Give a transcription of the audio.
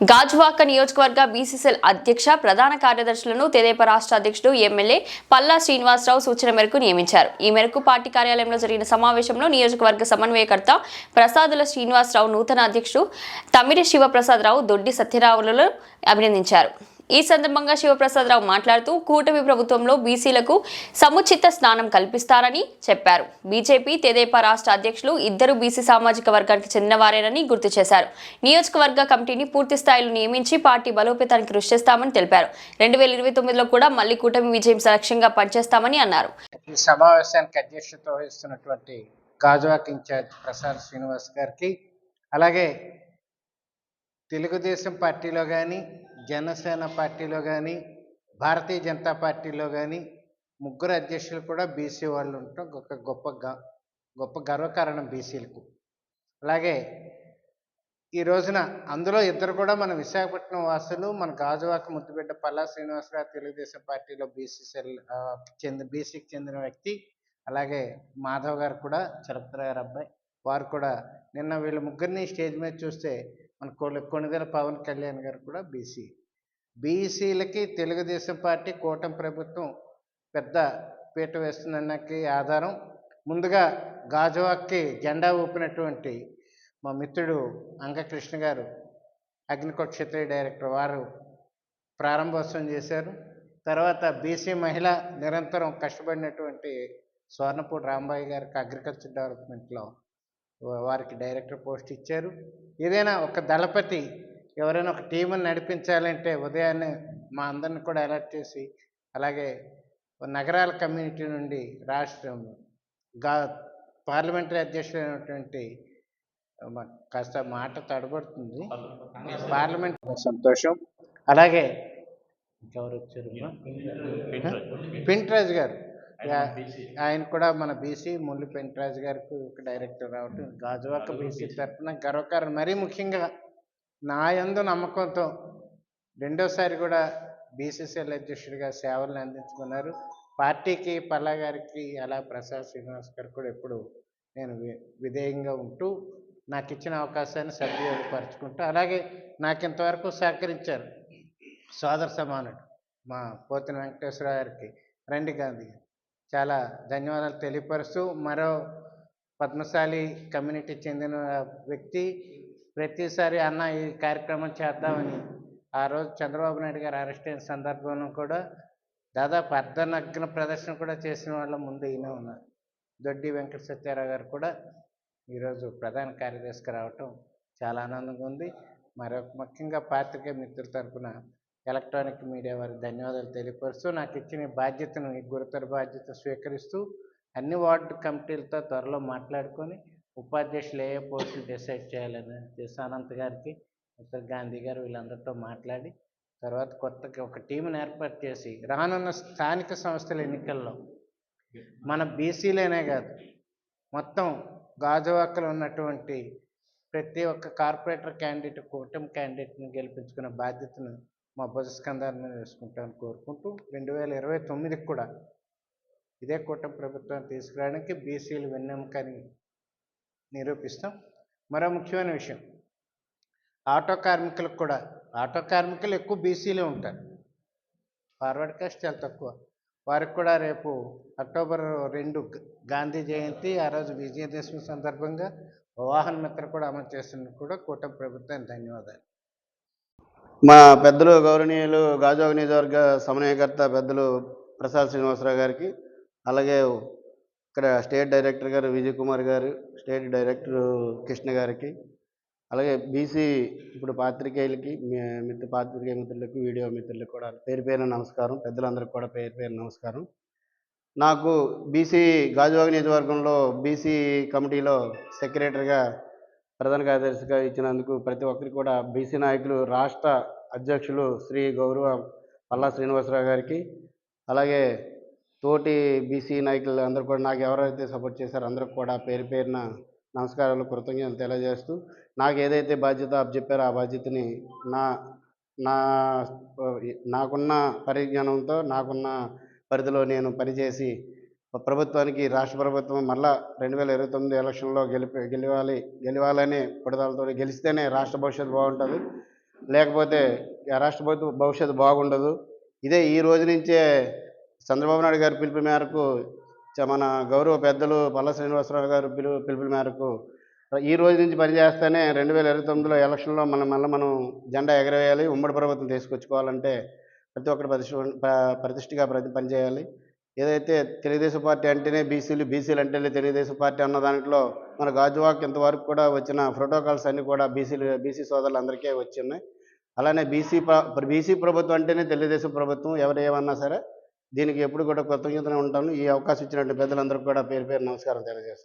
గాజువాక నియోజకవర్గ బీసీసీఎల్ అధ్యక్ష ప్రధాన కార్యదర్శులను తెదేప రాష్ట్ర అధ్యక్షుడు ఎమ్మెల్యే పల్లా శ్రీనివాసరావు సూచన మేరకు నియమించారు. ఈ మేరకు పార్టీ కార్యాలయంలో జరిగిన సమావేశంలో నియోజకవర్గ సమన్వయకర్త ప్రసాదుల శ్రీనివాసరావు నూతన అధ్యక్షుడు తమిడి శివప్రసాదరావు దొడ్డి సత్యరావులను అభినందించారు. ఈ సందర్భంగా శివప్రసాదరావు మాట్లాడుతూ కూటమి ప్రభుత్వంలో బీసీలకు సముచిత స్నానం కల్పిస్తారని చెప్పారు. బీజేపీ తెదేపా రాష్ట్ర అధ్యక్షులు ఇద్దరు బీసీ సామాజిక వర్గానికి చెందినవారేనని గుర్తు చేశారు. నియోజకవర్గ కమిటీని పూర్తి స్థాయిలో నియమించి పార్టీ బలోపేతానికి కృషి చేస్తామని తెలిపారు. రెండు వేల ఇరవై తొమ్మిదిలో కూడా మళ్ళీ కూటమి విజయం లక్ష్యంగా పనిచేస్తామని అన్నారు. ఈ సమావేశానికి అధ్యక్షత వహిస్తున్నటువంటి గాజువాక్ ఇన్ఛార్జ్ ప్రసాద్ శ్రీనివాస్ గారికి అలాగే తెలుగుదేశం పార్టీలో కానీ జనసేన పార్టీలో కానీ భారతీయ జనతా పార్టీలో కానీ ముగ్గురు అధ్యక్షులు కూడా బీసీ వాళ్ళు ఉండటం ఒక గొప్ప గొప్ప గర్వకారణం బీసీలకు. అలాగే ఈ రోజున అందులో ఇద్దరు కూడా మన విశాఖపట్నం వాసులు మన గాజువాక ముద్దుబిడ్డ పల్లా శ్రీనివాసరావు తెలుగుదేశం పార్టీలో బీసీ సెల్ చెంది బీసీకి చెందిన వ్యక్తి అలాగే మాధవ్ గారు కూడా చలపతి గారు అబ్బాయి వారు కూడా నిన్న వీళ్ళ ముగ్గురిని స్టేజ్ మీద చూస్తే మన కొల కొణిదెల పవన్ కళ్యాణ్ గారు కూడా బీసీ. బీసీలకి తెలుగుదేశం పార్టీ కూటమి ప్రభుత్వం పెద్ద పీట వేస్తుందన్నకి ఆధారం. ముందుగా గాజువాక్కి జెండా ఊపినటువంటి మా మిత్రుడు అంగకృష్ణ గారు అగ్నికోట్ క్షత్రియ డైరెక్టర్ వారు ప్రారంభోత్సవం చేశారు. తర్వాత బీసీ మహిళ నిరంతరం కష్టపడినటువంటి స్వర్ణపూడి రాంబాయి గారికి అగ్రికల్చర్ డెవలప్మెంట్లో వారికి డైరెక్టర్ పోస్ట్ ఇచ్చారు. ఏదైనా ఒక దళపతి ఎవరైనా ఒక టీంని నడిపించాలంటే ఉదయాన్నే మా అందరిని కూడా అలర్ట్ చేసి అలాగే నగరాల కమ్యూనిటీ నుండి రాష్ట్రం గా పార్లమెంటరీ అధ్యక్షుడైనటువంటి మ- కాస్త మాట తడబడుతుంది. పార్లమెంట్ సంతోషం. అలాగే ఇంకెవరు వచ్చారు? పింట్రాజ్ గారు. ఆయన కూడా మన బీసీ. ముల్లి పెంట్రాజ్ గారికి ఒక డైరెక్టర్ రావటం గాజువాక బీసీ తరఫున గర్వకారణం. మరీ ముఖ్యంగా నా యందు నమ్మకంతో రెండోసారి కూడా బీసీసీఎల్ అధ్యక్షుడిగా సేవలను అందించుకున్నారు. పార్టీకి పల్లా గారికి అలా ప్రసాద్ శ్రీనివాస్ గారు కూడా ఎప్పుడు నేను విధేయంగా ఉంటూ నాకు ఇచ్చిన అవకాశాన్ని సద్వినియోగపరచుకుంటూ అలాగే నాకు ఇంతవరకు సహకరించారు. సోదర సమానుడు మా పోతిన వెంకటేశ్వర గారికి రండి గాంధీ గారు చాలా ధన్యవాదాలు తెలియపరుస్తూ మరో పద్మశాలి కమ్యూనిటీ చెందిన వ్యక్తి ప్రతిసారి అన్న ఈ కార్యక్రమం చేద్దామని ఆ రోజు చంద్రబాబు నాయుడు గారు అరెస్ట్ అయిన సందర్భంలో కూడా దాదాపు అర్ధనగ్న ప్రదర్శన కూడా చేసిన వాళ్ళ ముందు ఈయన ఉన్నారు. దొడ్డి వెంకట సత్యారావు గారు కూడా ఈరోజు ప్రధాన కార్యదర్శికి రావటం చాలా ఆనందంగా ఉంది. మరొక ముఖ్యంగా పాత్రికేయ మిత్రుల తరపున ఎలక్ట్రానిక్ మీడియా వారికి ధన్యవాదాలు తెలియపరుస్తూ నాకు ఇచ్చిన బాధ్యతను ఈ గురుతర బాధ్యత స్వీకరిస్తూ అన్ని వార్డు కమిటీలతో త్వరలో మాట్లాడుకొని ఉపాధ్యక్షులు ఏ పోస్టులు డిసైడ్ చేయాలని చేసి అనంత్ గారికి మిస్టర్ గాంధీ గారు వీళ్ళందరితో మాట్లాడి తర్వాత కొత్తగా ఒక టీంని ఏర్పాటు చేసి రానున్న స్థానిక సంస్థల ఎన్నికల్లో మన బీసీలేనే కాదు మొత్తం గాజువాకలు ఉన్నటువంటి ప్రతి ఒక్క కార్పొరేటర్ క్యాండిడేట్ కూటమి క్యాండిడేట్ని గెలిపించుకునే బాధ్యతను మా భుజస్కంధాల వేసుకుంటాను కోరుకుంటూ రెండు వేల ఇరవై తొమ్మిదికి కూడా ఇదే కూటమి ప్రభుత్వాన్ని తీసుకురావడానికి బీసీలు వెన్నెముకని నిరూపిస్తాం. మరో ముఖ్యమైన విషయం ఆటో కార్మికులకు కూడా ఆటో కార్మికులు ఎక్కువ బీసీలే ఉంటారు. ఫార్వర్డ్ కాస్ట్ చాలా తక్కువ. వారికి కూడా రేపు అక్టోబర్ రెండు గాంధీ జయంతి ఆ రోజు విజయదశమి సందర్భంగా వాహన మిత్ర కూడా అమలు చేస్తున్నట్టు కూడా కూటమి ప్రభుత్వానికి ధన్యవాదాలు. మా పెద్దలు గౌరవనీయులు గాజోగ నియోజకవర్గ సమన్వయకర్త పెద్దలు ప్రసాద్ శ్రీనివాసరావు గారికి అలాగే ఇక్కడ స్టేట్ డైరెక్టర్ గారు విజయ్ కుమార్ గారు స్టేట్ డైరెక్టర్ కృష్ణ గారికి అలాగే బీసీ ఇప్పుడు పాత్రికేయులకి మిత్ర పాత్రికేయ మిత్రులకు వీడియో మిత్రులకు కూడా పేరు పేరున నమస్కారం పెద్దలందరికీ కూడా పేరు పేరు నమస్కారం. నాకు బీసీ గాజువాగ నియోజకవర్గంలో బీసీ కమిటీలో సెక్రటరీగా ప్రధాన కార్యదర్శిగా ఇచ్చినందుకు ప్రతి ఒక్కరికి కూడా బీసీ నాయకులు రాష్ట్ర అధ్యక్షులు శ్రీ గౌరవ పల్లా శ్రీనివాసరావు గారికి అలాగే తోటి బీసీ నాయకులు అందరూ కూడా నాకు ఎవరైతే సపోర్ట్ చేశారో అందరికి కూడా పేరు పేరున నమస్కారాలు కృతజ్ఞతలు తెలియజేస్తూ నాకు ఏదైతే బాధ్యత అప్పచెప్పారో ఆ బాధ్యతని నా నా నాకున్న పరిజ్ఞానంతో నాకున్న పరిధిలో నేను పనిచేసి ప్రభుత్వానికి రాష్ట్ర ప్రభుత్వం మళ్ళా రెండు వేల ఇరవై తొమ్మిది ఎలక్షన్లో గెలిపి గెలవాలి గెలవాలనే పట్టుదలతో గెలిస్తేనే రాష్ట్ర భవిష్యత్తు బాగుంటుంది. లేకపోతే రాష్ట్ర భవిష్యత్తు భవిష్యత్తు బాగుండదు. ఇదే ఈ రోజు నుంచే చంద్రబాబు నాయుడు గారి పిలుపు మేరకు చ- మన గౌరవ పెద్దలు పల్ల శ్రీనివాసరావు గారు పిలు పిలుపుల మేరకు ఈ రోజు నుంచి పనిచేస్తేనే రెండు వేల ఇరవై తొమ్మిదిలో ఎలక్షన్లో మనం మళ్ళీ మనం జెండా ఎగరవేయాలి ఉమ్మడి ప్రభుత్వం తీసుకొచ్చుకోవాలంటే ప్రతి ఒక్కరు ప్రతిష్ఠ ప్రతిష్టగా ప్రతి పనిచేయాలి. ఏదైతే తెలుగుదేశం పార్టీ అంటేనే బీసీలు బీసీలు అంటేనే తెలుగుదేశం పార్టీ అన్న దాంట్లో మన గాజువాక్ ఇంతవరకు కూడా వచ్చిన ప్రోటోకాల్స్ అన్నీ కూడా బీసీలు బీసీ సోదరులందరికీ వచ్చి ఉన్నాయి అలానే బీసీ బీసీ ప్రభుత్వం అంటేనే తెలుగుదేశం ప్రభుత్వం ఎవరు ఏమన్నా సరే దీనికి ఎప్పుడు కూడా కృతజ్ఞతనే ఉంటాను. ఈ అవకాశం ఇచ్చినటువంటి పెద్దలందరికీ కూడా పేరు పేరు నమస్కారం తెలియజేస్తాను